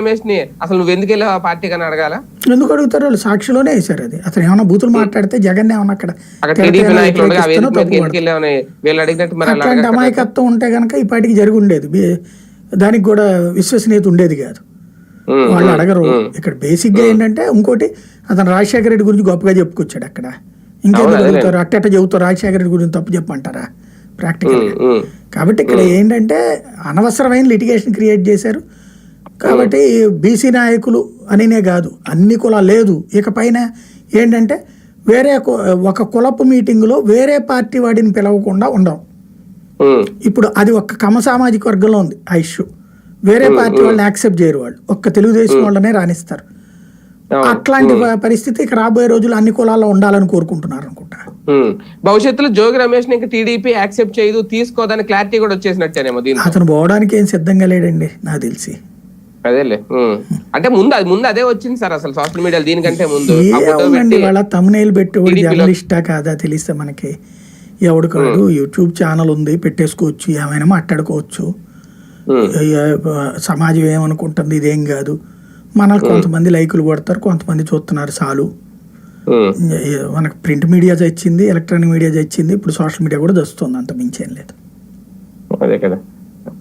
రమేష్ని అసలు నువ్వు ఎందుకు వెళ్ళావు ఆ పార్టీ కానీ అడగాల? ఎందుకు అడుగుతారు? వాళ్ళు సాక్షిలోనే వేశారు అది. అతను ఏమైనా బూతులు మాట్లాడితే జగన్ ఏమన్నా అక్కడ టీడీపీ నాయకులు ఉండగా ఆ వేదిక వ్యతిరేకిస్తానో మీదకి ఎందుకు తప్పు వెళ్ళావని వీళ్ళు అడిగినట్టు మరి అలా అట్లాంటి అడగక్కర్లేదా? అమాయకత్వం ఉంటే కనుక ఈ పాటికి జరిగి ఉండేది. బి- దానికి కూడా విశ్వసనీయత ఉండేది కాదు. ఉమ్, వాళ్ళు ఉమ్, అడగరు. ఉమ్. ఇక్కడ బేసిక్గా ఏంటంటే ఇంకోటి అతను రాజశేఖర రెడ్డి గురించి గొప్పగా చెప్పుకొచ్చాడు అక్కడ. ఇంకేదో అవును, అదేలే. చెబుతారు అట్టట చెబుతారు. రాజశేఖర రెడ్డి గురించి తప్పు చెప్పంటారా ప్రాక్టికల్ ఉమ్, ఉమ్. కాబట్టి ఇక్కడ ఏంటంటే అనవసరమైన లిటిగేషన్ క్రియేట్ చేశారు. కాబట్టి బీసీ నాయకులు అనినే కాదు అన్ని కుల లేదు. ఇకపైన ఏంటంటే వేరే ఒక కులపు మీటింగులో వేరే పార్టీ వాడిని పిలవకుండా ఉండవు ఉమ్, ఇప్పుడు అది ఒక్క కమ సామాజిక వర్గంలో ఉంది ఆ ఇష్యూ. వేరే పార్టీ వాళ్ళని యాక్సెప్ట్ చేయరు వాళ్ళు. ఒక్క తెలుగుదేశం వాళ్ళనే రాణిస్తారు. అట్లాంటి పరిస్థితి ఇక రాబోయే రోజులు అన్ని కులాల్లో ఉండాలని కోరుకుంటున్నారు అనుకుంటా. భవిష్యత్తులో జోగి రమేష్ని ఇంకా టీడీపీ యాక్సెప్ట్ చేయదు తీసుకోదని క్లారిటీ కూడా వచ్చేసినట్టేనేమో అతను పోవడానికి ఏం సిద్ధంగా లేడండి నాకు తెలిసి. అదేలే. అంటే ముందు అది ముందు అదే వచ్చింది సార్ అసలు సోషల్ మీడియా దీనికంటే ముందు. వాళ్ళ తమ్నేల్ పెట్టి జర్నలిస్టా కాదా తెలిస్తే మనకి. ఎవడు కాడు యూట్యూబ్ ఛానల్ ఉంది పెట్టేసుకోవచ్చు ఏమైనా మాట్లాడుకోవచ్చు. సమాజం ఏమనుకుంటుంది ఇదేం కాదు. మనకు కొంతమంది లైకులు కొడతారు కొంతమంది చూస్తున్నారు చాలు. మనకు ప్రింట్ మీడియా చచ్చింది ఎలక్ట్రానిక్ మీడియా చచ్చింది ఇప్పుడు సోషల్ మీడియా కూడా చస్తుంది అంత మించేం లేదు. అదే కదా.